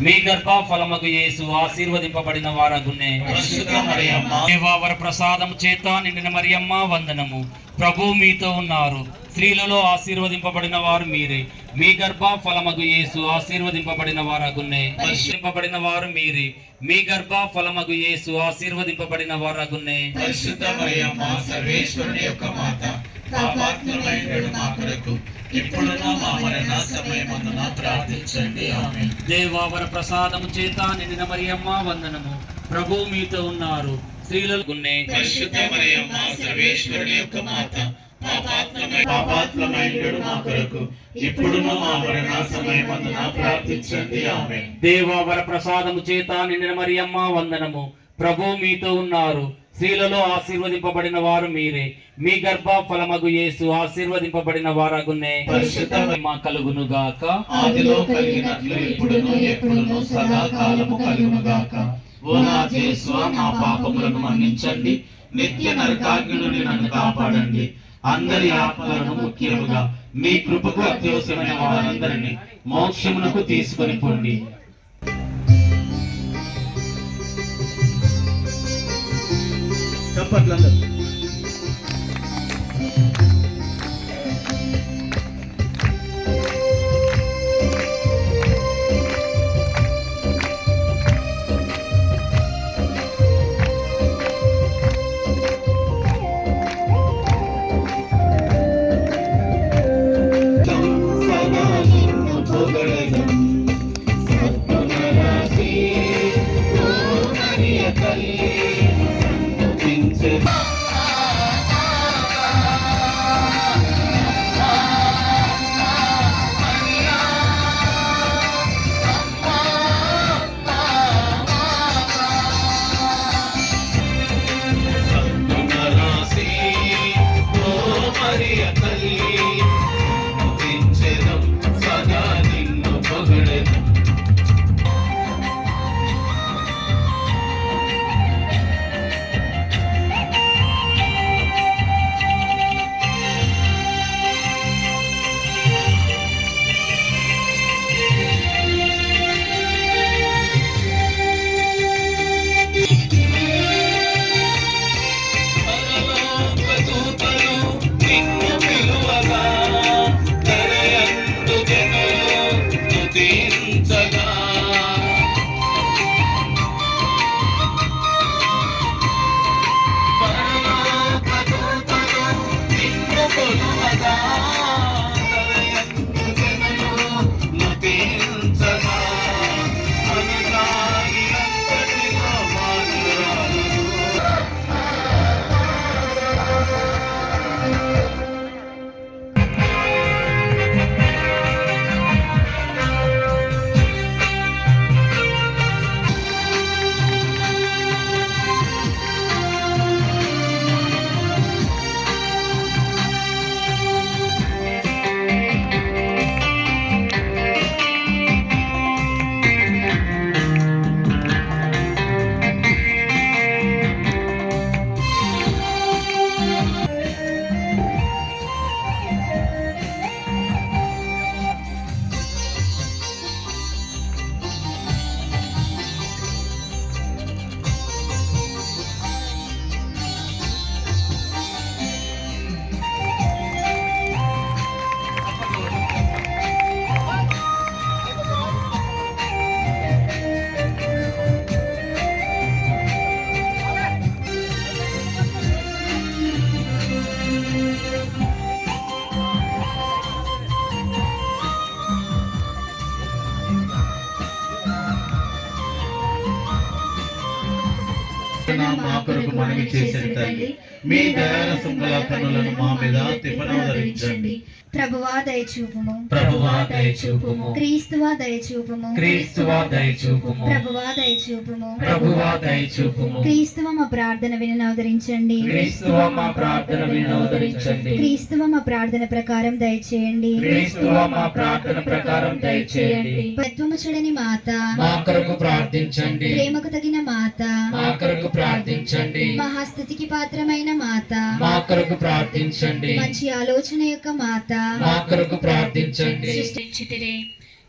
మీ గర్భ ఫలముకు యేసు ఆశీర్వదింపబడిన వారగునే. దేవావర ప్రసాదము చేత నిండిన మరియమ్మ వందనము. ప్రభు మీతో ఉన్నారు. స్త్రీలలో ఆశీర్వదింపబడిన వారు మీరే. మీ గర్భ ఫలమగు యేసు ఆశీర్వదింపబడిన వారగునే. పరిశుద్ధపబడిన వారు మీరే. మీ గర్భ ఫలమగు యేసు ఆశీర్వదింపబడిన వారగునే. పరిశుద్ధ మరియమ్మ సర్వేశ్వరుని యొక్క మాత. పాపాత్మమైన మా కొరకు ఇప్పుడున్న మా మరణ సమయమందున ప్రార్థించండి ఆమె దేవావర ప్రసాదము చేత నిండిన మరియమ్మ వందనము. ప్రభు మీతో ఉన్నారు. పరిశుద్ధ మరియమ్మ సర్వేశ్వరుని యొక్క మాత. మా కొరకు ఇప్పుడున్న మా మరణ సమయమందున ప్రార్థించండి ఆమె దేవావర ప్రసాదము చేత నిండిన మరియమ్మ వందనము. ప్రభు మీతో ఉన్నారు. స్త్రీలలో ఆశీర్వదింపబడిన వారు మీరే. మీ గర్భ ఫలమగు యేసు ఆశీర్వదింపబడిన వారగునే. పరిశుద్ధ మా కలుగును గాక ఆదిలో కలిగినట్లు ఇప్పుడును ఎప్పుడును సదాకాలము కలుగును గాక ఓ నా యేసువా మా పాపములను మన్నించండి. నిత్య నరకాగ్ని నుండి నన్ను కాపాడండి. అందరి ఆత్మలను ముఖ్యముగా మీ కృపకు అత్యవసరమైన వారందరినీ మోక్షమునకు తీసుకొని పొండి. సదా నిన్ను మీ మీ దయారసముల కనులను మా మీద తిప్పనవదరించండి ప్రభువా దయచూపుము. ప్రభువా దయచూపుము. క్రీస్తువా దయచూపుము. క్రీస్తువా దయచూపుము. ప్రభువా దయచూపుము. ప్రభువా దయచూపుము. క్రీస్తువ మా ప్రార్థన వినవదరించండి క్రీస్తువ మా ప్రార్థన వినోదరించండి క్రీస్తువ మా ప్రార్థన ప్రకారం దయచేయండి. క్రీస్తువ మా ప్రార్థన ప్రకారం దయచేయండి. తత్వము చూడని మాత మా కొరకు ప్రార్థించండి. ప్రేమకు తగిన మాత మా కొరకు ప్రార్థించండి. మహాస్థుతికి పాత్రమైన మాత మా కొరకు ప్రార్థించండి. మంచి ఆలోచన యొక్క మాత మా కొరకు ప్రార్థించండి. సృష్టించితిరే.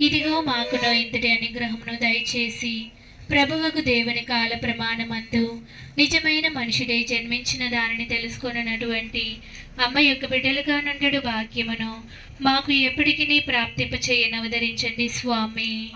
ఇదిగో మాకును ఇంతటి అనుగ్రహమును దయచేసి ప్రభువకు దేవుని కాల ప్రమాణమందు నిజమైన మనుషుడే జన్మించిన దానిని తెలుసుకొనున్నటువంటి అమ్మ యొక్క బిడ్డలుగా నుండడు భాగ్యమును మాకు ఎప్పటికీ ప్రాప్తింప చేయనవదరించండి స్వామి.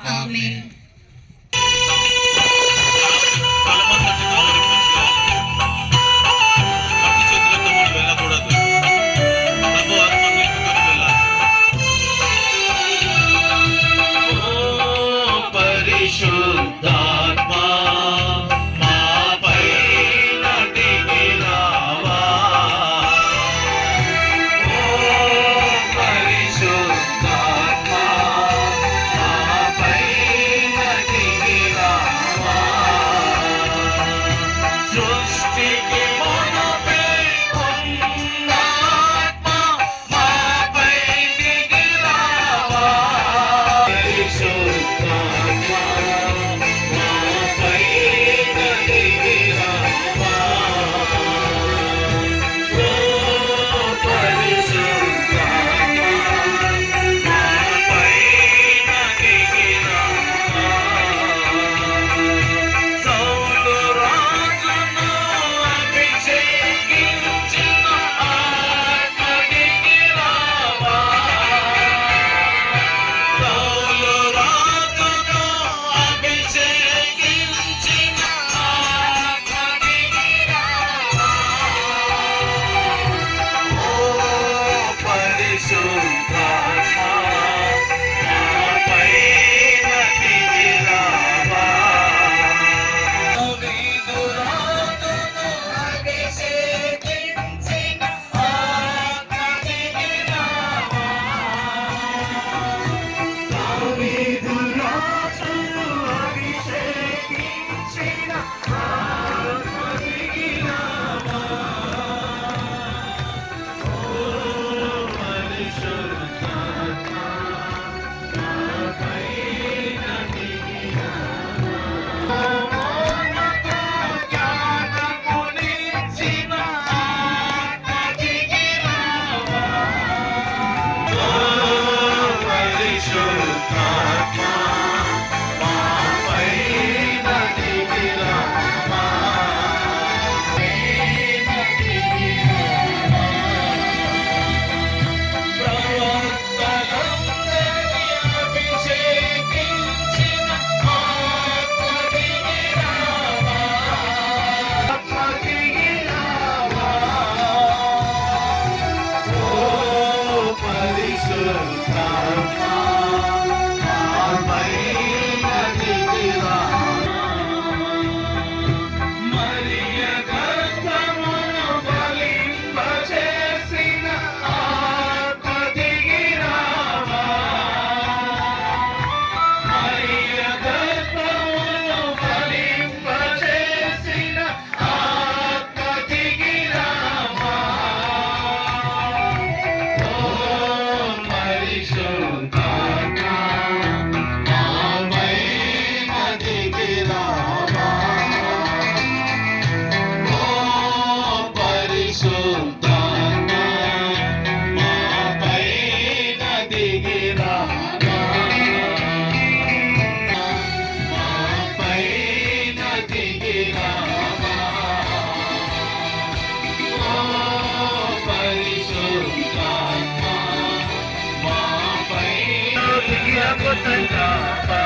Santa.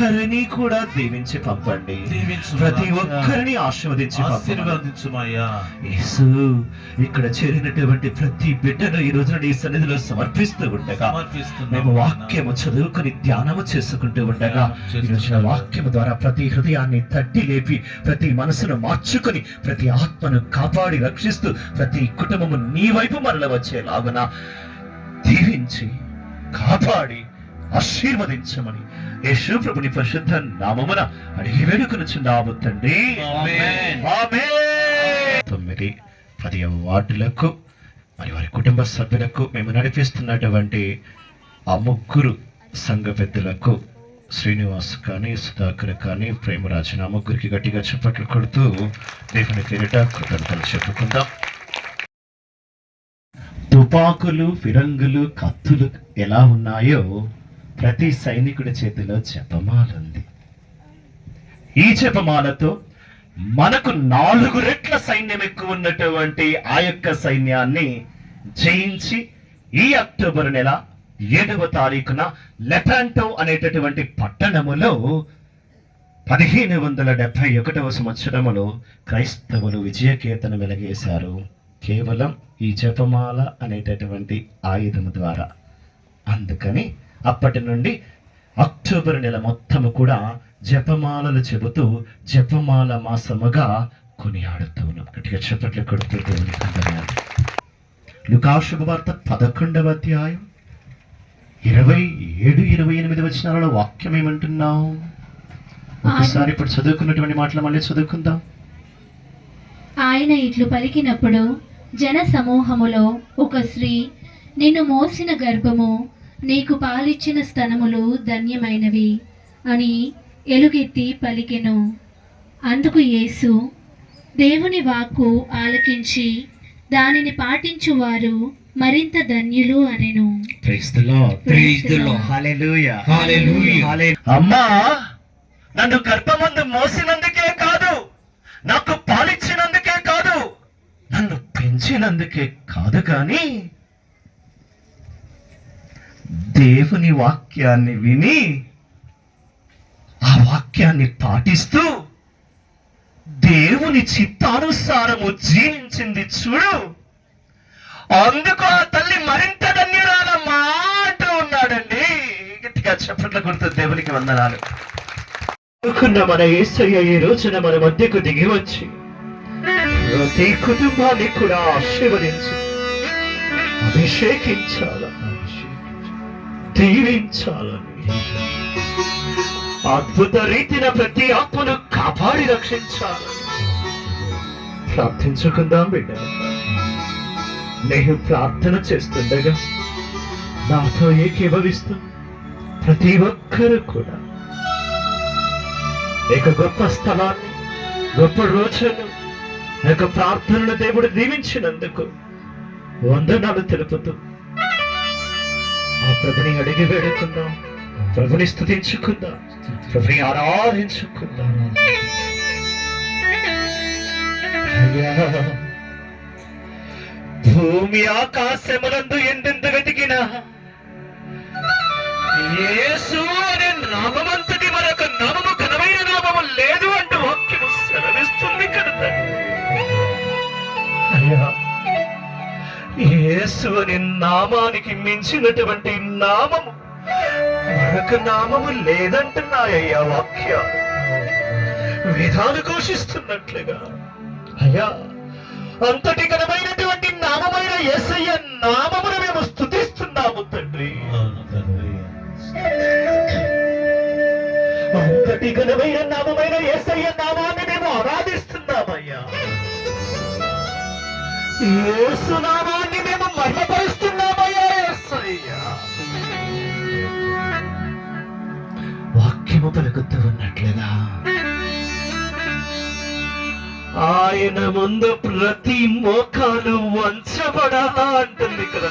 ఒక్కరిని కూడా దీవించి పంపండి. ప్రతి ఒక్కరిని ఆశీర్వదించి పంపండి. ఆశీర్వదించుమయ్యా. యేసు ఇక్కడ చేరినటువంటి ప్రతి బిడ్డను ఈ రోజున నీ సన్నిధిలో సమర్పిస్తూ ఉండగా మేము వాక్యము చదువుకుని ధ్యానము చేసుకుంటూ ఉండగా ఈ రోజున వాక్యము ద్వారా ప్రతి హృదయాన్ని తట్టి లేపి ప్రతి మనసును మార్చుకొని ప్రతి ఆత్మను కాపాడి రక్షిస్తూ ప్రతి కుటుంబము నీ వైపు మరల వచ్చేలాగున దీవించి కాపాడి ఆశీర్వదించమని యేసు ప్రభుని పరిశుద్ధ నామమున అడిగి వేడుకొనుచున్నాము తండ్రి. తొమ్మిది పది వార్డులకు మరి వారి కుటుంబ సభ్యులకు మేము నడిపిస్తున్నటువంటి ఆ ముగ్గురు సంఘ పెద్దలకు శ్రీనివాస్ కానీ సుధాకర్ కానీ ప్రేమరాజు ఆ ముగ్గురికి గట్టిగా చప్పట్లు కొడుతూ దేవుని పేరిట కృతజ్ఞతలు చెప్పుకుందాం. తుపాకులు ఫిరంగులు కత్తులు ఎలా ఉన్నాయో ప్రతి సైనికుడి చేతిలో జపమాలుంది. ఈ జపమాలతో మనకు నాలుగు రెట్ల సైన్యం ఎక్కువ ఉన్నటువంటి ఆ యొక్క సైన్యాన్ని జయించి ఈ అక్టోబర్ నెల ఏడవ తారీఖున లెపాంటో అనేటటువంటి పట్టణములో పదిహేను వందల డెబ్బై ఒకటవ సంవత్సరములో క్రైస్తవులు విజయకేతను వెలగేశారు కేవలం ఈ జపమాల అనేటటువంటి ఆయుధము ద్వారా. అందుకని అప్పటి నుండి అక్టోబర్ నెల మొత్తము కూడా జపమాలలు చెబుతూ జపమాల మాసముగా కొనియాడుతూ ఉన్నాం. గట్టిగా చెప్పట్లు కొడుతూ లుకాశుభవార్త శుభవార్త పదకొండవ అధ్యాయం ఇరవై ఏడు ఇరవై ఎనిమిది వచ్చినాలలో వాక్యం ఏమంటున్నాం ఒకసారి ఇప్పుడు చదువుకున్నటువంటి మాటలు మళ్ళీ చదువుకుందాం. ఆయన ఇట్లు పలికినప్పుడు జన సమూహములో ఒక స్త్రీ నిన్ను మోసిన గర్భము నీకు పాలిచ్చిన స్తనములు ధన్యమైనవి అని ఎలుగెత్తి పలికెను. అందుకు యేసు దేవుని వాక్కు ఆలకించి దానిని పాటించువారు మరింత ధన్యులు అనెను. అమ్మా నన్ను గర్భమందు మోసినందుకే కాదు నాకు పాలిచ్చినందుకే కాదు నన్ను పెంచినందుకే కాదు కానీ దేవుని వాక్యాన్ని విని ఆ వాక్యాన్ని పాటిస్తూ దేవుని చిత్తానుసారము జీవించింది చూడు. అందుకు ఆ తల్లి మరింత ధన్యురాలమ్మా అంటూ ఉన్నాడండి. గట్టిగా చెప్పట్ల గుర్తు దేవునికి వందనాలు. అనుకున్న మన ఏసయ్య ఈ రోజున మన మధ్యకు దిగి వచ్చి ప్రతి కుటుంబాన్ని కూడా ఆశీర్వదించి అభిషేకించాలని దీవించాలని అద్భుత రీతిన ప్రతి ఆత్మను కాపాడి రక్షించాలని. ప్రార్థించుకుందాం బిడ్డ. నేను ప్రార్థన చేస్తుండగా నాతో ఏకీభవిస్తూ ప్రతి ఒక్కరు కూడా ఒక గొప్ప స్థలాన్ని గొప్ప రోజును ఒక ప్రార్థనను దేవుడు దీవించినందుకు వందనాలు తెలుపుతూ ఆ ప్రభుని అడిగి వేడుకుందాం. ప్రభుని స్థుతించుకుందాం. ప్రభుని ఆరాధించుకుందాం. భూమి ఆకాశములందు ఎందెందు వెతికిన యేసు అనే నామమంతటి మరొక నామము ఘనమైన నామము లేదు అంటూ వాక్యము సెలవిస్తుంది కదా అయ్యా యేసు అనే నామానికి మించినటువంటి నామము. మరొక నామము లేదంటున్నాయ్యా వాక్య. వేదాలు ఘోషిస్తున్నట్లుగా. అయ్యా అంతటి ఘనమైనటువంటి నామమైన యేసయ్య నామమును మేము స్థుతిస్తున్నాము తండ్రి. అంతటి ఘనమైన నామమైన యేసయ్య నామాన్ని మేము ఆరాధిస్తున్నామయ్యా. యేసునామాన్ని మేము మహిమపరుస్తున్నామయ్యా యేసయ్య వాక్యము పలుకుతూ ఉన్నట్లుగా. ఆయన ముందు ప్రతి మోకాలు వంచబడాలా అంటుంది ఇక్కడ